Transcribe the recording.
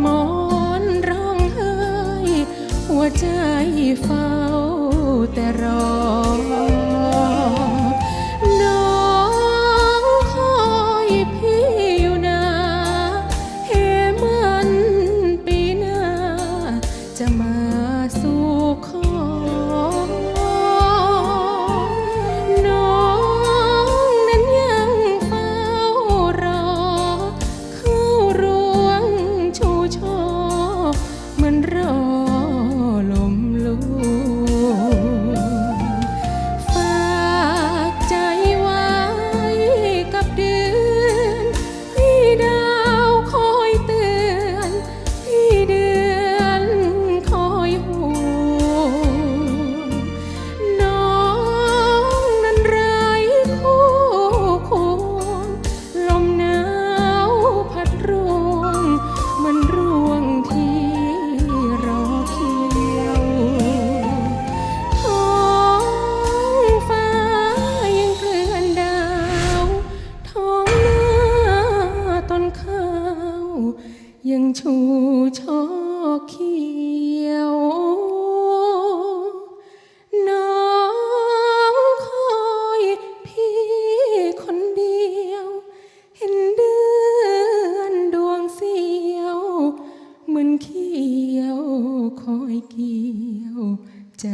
หมอนร้องไห้ หัวใจเฝ้าแต่รอ น้องคอยพี่อยู่นาเฮมันปีหน้าจะมา ชูช่อเขียวน้องคอยพี่คนเดียว เห็นเดือนดวงเสียวเหมือนเขียวคอยเกี่ยวใจ